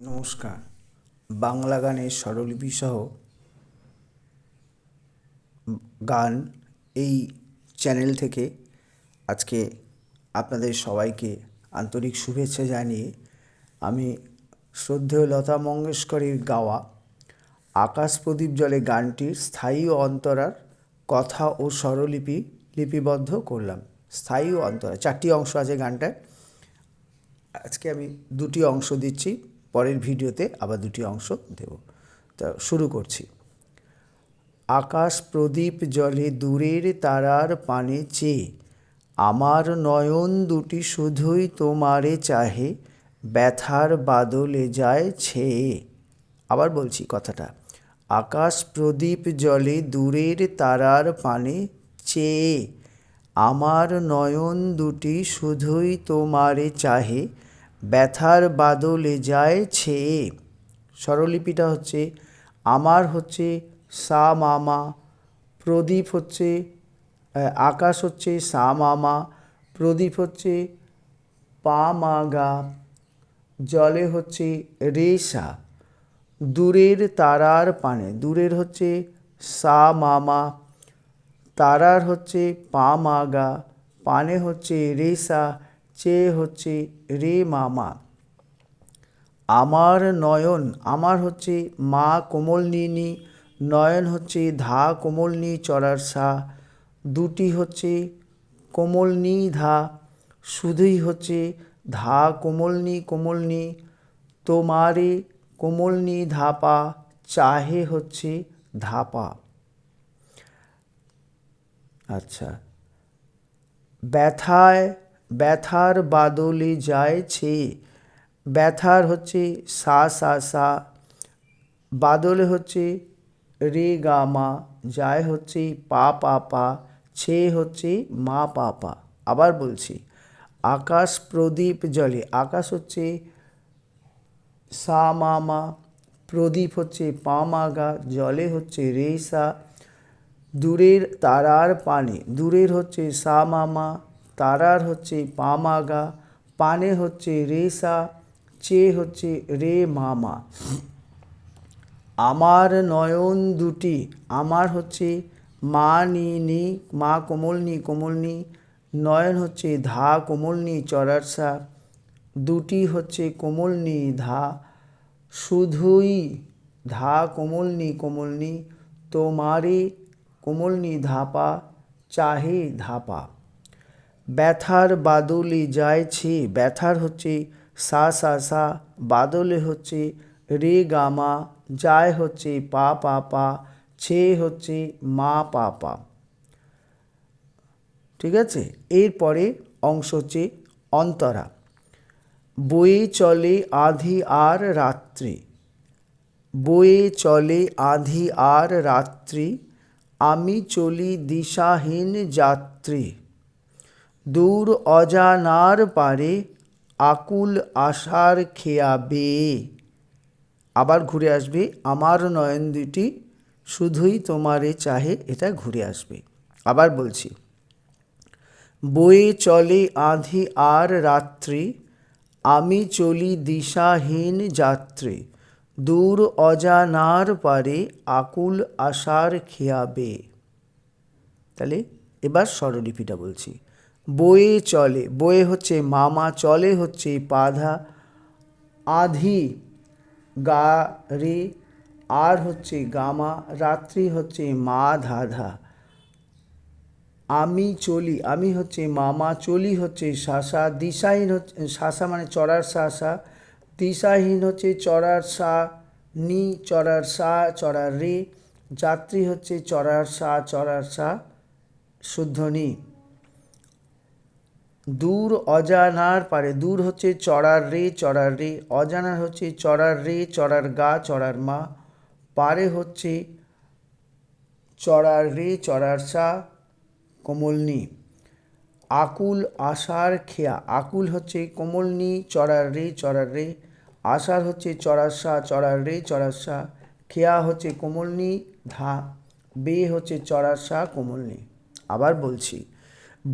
নমস্কার। বাংলা গানের স্বরলিপি সহ গান এই চ্যানেল থেকে আজকে আপনাদের সবাইকে আন্তরিক শুভেচ্ছা জানিয়ে আমি শ্রদ্ধেয় লতা মঙ্গেশকরের গাওয়া আকাশ প্রদীপ জলে গানটির স্থায়ী অন্তরার কথা ও স্বরলিপি লিপিবদ্ধ করলাম। স্থায়ী অন্তরা চারটি অংশ আছে গানটায়। আজকে আমি দুটি অংশ দিচ্ছি। পরের ভিডিওতে আবার দুটি অংশ দেব। তা শুরু করছি। আকাশ প্রদীপ জলে দূরের তারার পানে চেয়ে, আমার নয়ন দুটি শুধুই তোমারে চাহে, ব্যথার বাদলে যায় ছেয়ে। আবার বলছি কথাটা, আকাশ প্রদীপ জলে দূরের তারার পানে চেয়ে, আমার নয়ন দুটি শুধুই তোমারে চাহে ব্যথার বাদলে যায় ছেয়ে। স্বরলিপিটা হচ্ছে, আমার হচ্ছে সা মামা, প্রদীপ হচ্ছে আকাশ হচ্ছে সা মামা, প্রদীপ হচ্ছে পা মা গা জলে হচ্ছে রে সা দূরের তারার পানে, দূরের হচ্ছে সা মামা, তারার হচ্ছে পা মা গা পানে হচ্ছে রে সা চে হচ্ছে, রে মামা, আমার নয়ন, আমার হচ্ছে মা কোমলনিনি, নয়ন হচ্ছে ধা কোমলনি চড়ার সা, দুটি হচ্ছে কোমলনি ধা, শুধুই হচ্ছে ধা কোমলনি কোমলনি, তোমারে কোমলনি ধাপা, চাহে হচ্ছে ধাপা। আচ্ছা ব্যথায় ব্যথার বাদলে যায় ছে। ব্যথার হচ্ছে সা সা সা। বাদলে হচ্ছে রে, গা, মা। যায় হচ্ছে পা পা পা। ছে হচ্ছে মা, পা পা। আবার বলছি, আকাশ প্রদীপ জলে। আকাশ হচ্ছে সা, মা মা। প্রদীপ হচ্ছে পা, মা, গা। জলে হচ্ছে রে, সা। দূরের তারার পানে। দূরের হচ্ছে সা মামা তারার হচ্ছে পা মা গা পানে হচ্ছে রে সা চে হচ্ছে রে মামা। আমার নয়ন দুটি, আমার হচ্ছে মা নি নি, মা কোমলনি কোমলনি নয়ন হচ্ছে ধা কোমলনি চড়ার সা, দুটি হচ্ছে কোমলনি ধা, শুধুই ধা কোমলনি কোমলনি তোমারে কোমলনি ধাপা চাহে ধাপা ব্যথার বাদলে যায়ছে ব্যথার হচ্ছে, সা সা সা, বাদলে হচ্ছে, রে গামা যায় হচ্ছে, পা পা পা, ছে হচ্ছে, মা, পা পা। ঠিক আছে? এরপরে অংশ হচ্ছে অন্তরা। বয়ে চলে আধি আর রাত্রি। বয়ে চলে আধি আর রাত্রি, আমি চলি দিশাহীন যাত্রী। দূর অজানার পারে আকুল আশার খেয়াবে। আবার ঘুরে আসবে, আমার নয়ন দুটি শুধুই তোমারে চাহে। এটা ঘুরে আসবে। আবার বলছি, বয়ে চলে আধি আর রাত্রি, আমি চলি দিশাহীন যাত্রী। দূর অজানার পারে আকুল আশার খেয়াবে। তাহলে এবার স্বরলিপিটা বলছি। বয়ে চলে, বয়ে হচ্ছে মামা, চলে হচ্ছে পাধা আধি গা রে, আর হচ্ছে গামা, রাত্রি হচ্ছে মা ধাধা। আমি চলি, আমি হচ্ছে মামা, চলি হচ্ছে শাসা, দিশাহীন হচ্ছে, শাসা মানে চড়ার শাসা, দিশাহীন হচ্ছে চড়ার সা, নি চড়ার সা, চড়ার রে, যাত্রী হচ্ছে চড়ার সা চড়ার সা, শুদ্ধ নি। দূর অজানার পারে, দূর হচ্ছে চড়ার রে চড়ার রে, অজানার হচ্ছে চড়ার রে, চড়ার গা, চড়ার মা, পারে হচ্ছে চড়ার রে, চড়ার সা, কোমলনি। আকুল আশার খেয়া, আকুল হচ্ছে কোমলনি, চড়ার রে চড়ার রে, আশার হচ্ছে চড়ার সা, চড়ার রে, চড়ার সা, খেয়া হচ্ছে কোমলনি, ধা, বে হচ্ছে চড়ার সা, কোমলনি। আবার বলছি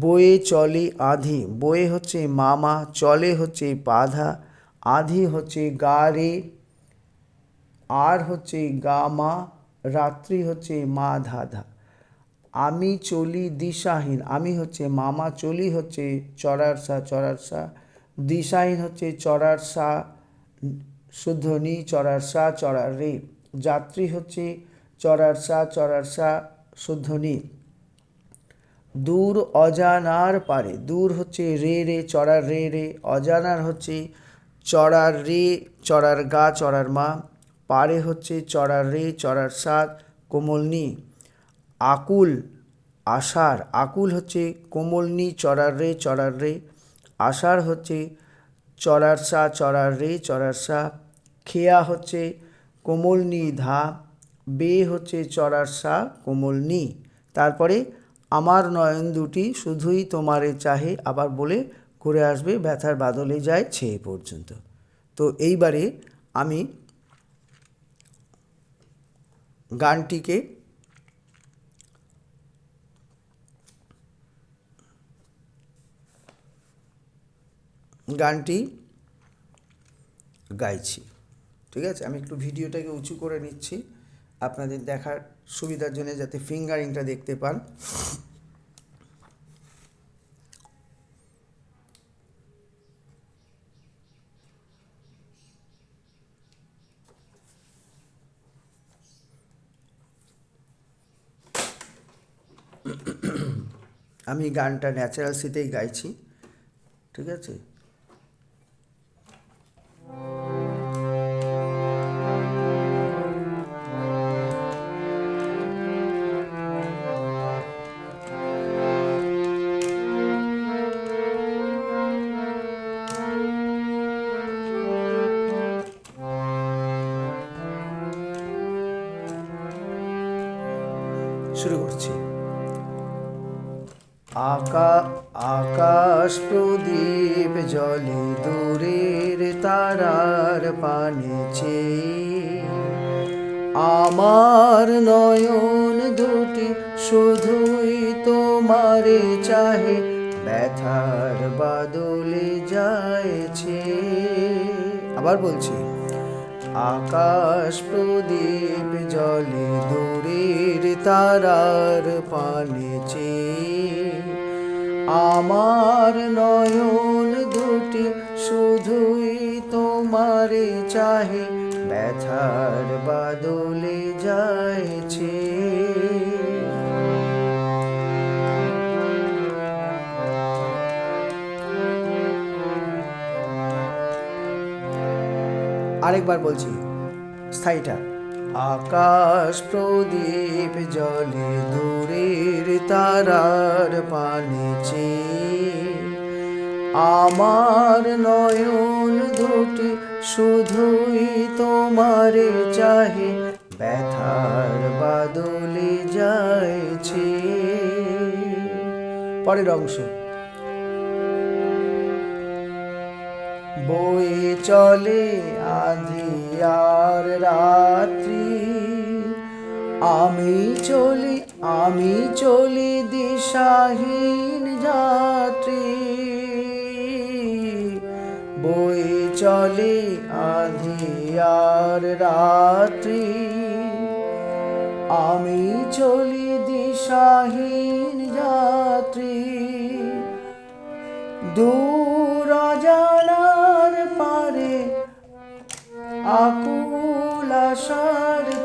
বয়ে চলে আধি, বয়ে হচ্ছে মামা, চলে হচ্ছে পাধা আধি হচ্ছে গা রে আর হচ্ছে গা মা রাত্রি হচ্ছে মা ধা ধা আমি চলি দিশাহীন, আমি হচ্ছে মামা, চলি হচ্ছে চড়ার সা চড়ার সা দিশাহীন হচ্ছে চড়ার সা শুদ্ধ নি চড়ার রে। যাত্রী হচ্ছে চড়ার সা চড়ার সা শুদ্ধ নি। দূর অজানার পারে, দূর হচ্ছে রে রে, চড়ার রে রে, অজানার হচ্ছে চড়ার রে, চড়ার গা, চড়ার মা, পারে হচ্ছে চড়ার রে, চড়ার সাত কোমলনি আকুল, আষাঢ়, আকুল হচ্ছে কোমলনি চড়ার রে চড়ার রে, আষাঢ় হচ্ছে চড়ার সা, চড়ার রে, চড়ার সা, খেয়া হচ্ছে কোমলনি ধা, বে হচ্ছে চড়ার সা কোমলনি তারপরে আমার নয়ন দুটি শুধুই তোমারে চাহে, আবার বলে ঘুরে আসবে, ব্যথার বাদলে যায় ছেয়ে পর্যন্ত। তো এইবারে আমি গানটিকে গানটি গাইছি। ঠিক আছে? আমি একটু ভিডিওটাকে উঁচু করে নিচ্ছি। আপনাদের দেখার সুবিধার জন্য যাতে ফিঙ্গারিংটা দেখতে পান। আমি গানটা ন্যাচারাল সিতেই গাইছি ঠিক আছে? শুরু করছি। আকা, আকাশ প্রদীপ জলে দূরের তারার পানেছে আমার নয়ন দুটি শুধুই তোমারে চাহে, ব্যথার বাদলে যায়ছে আবার বলছি আকাশ প্রদীপ জলে দূরের তারার পানেছে আমার নয়ন দুটি শুধুই তোমারে চাহে, ব্যথার বাদলে যায়ছে আরেকবার বলছি, স্থায়ীটা। আকাশ প্রদীপ জলে দূরের তারার পানেছে আমার নয়ন দুটি শুধুই তোমারে চাহে, ব্যথার বাদলে যায়ছে পরের অংশ। বয়ে চলে আধিয়ার রাত্রি। আমি চলি আমি চলি দিশাহীন যাত্রী। বয়ে চলে আধিয়ার রাত্রি। আমি চলি দিশাহীন যাত্রী। দূর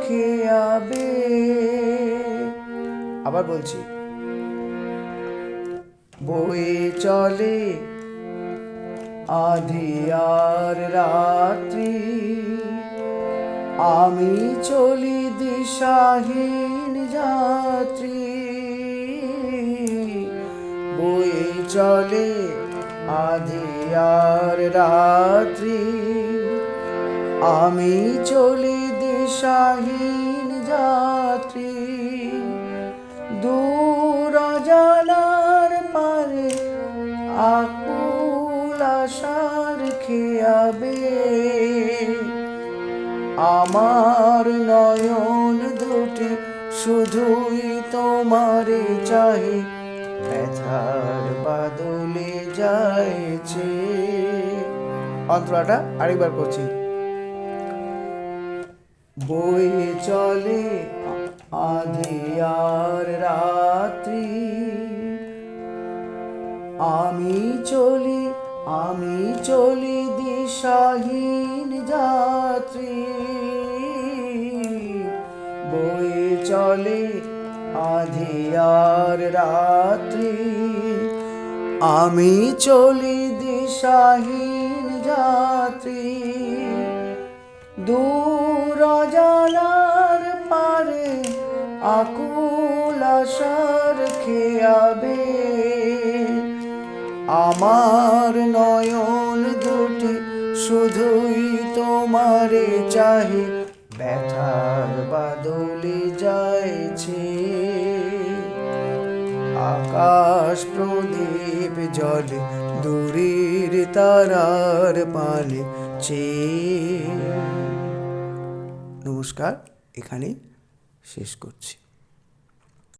খেয়াবে। আবার বলছি, বয়ে চলে আধিয়ার রাত্রি। আমি চলি দিশাহীন যাত্রী। বয়ে চলে আধিয়ার রাত্রি। আমি চলি দিশাহীন যাত্রী, দূর জানার পারে আকুল আশার খেয়াবে। আমার নয়ন দুটি শুধুই তোমারে চাই, ব্যথার বাদলে যাইছে। অন্তরাটা আরেকবার করছি। বয়ে চলে আধিয়ার রাত্রি। আমি চলি আমি চলি দিশাহীন যাত্রী। বয়ে চলে আধিয়ার রাত্রি। আমি চলি দিশাহীন যাত্রী। দূর পারে আকুল আশার খেয়াবে। আমার নয়ন দুটি শুধুই তোমারে চাহে, ব্যথার বাদলে যাইছে। আকাশ প্রদীপ জলে দূরের তারার পানে চেয়ে। নমস্কার এখানেই শেষ করছি।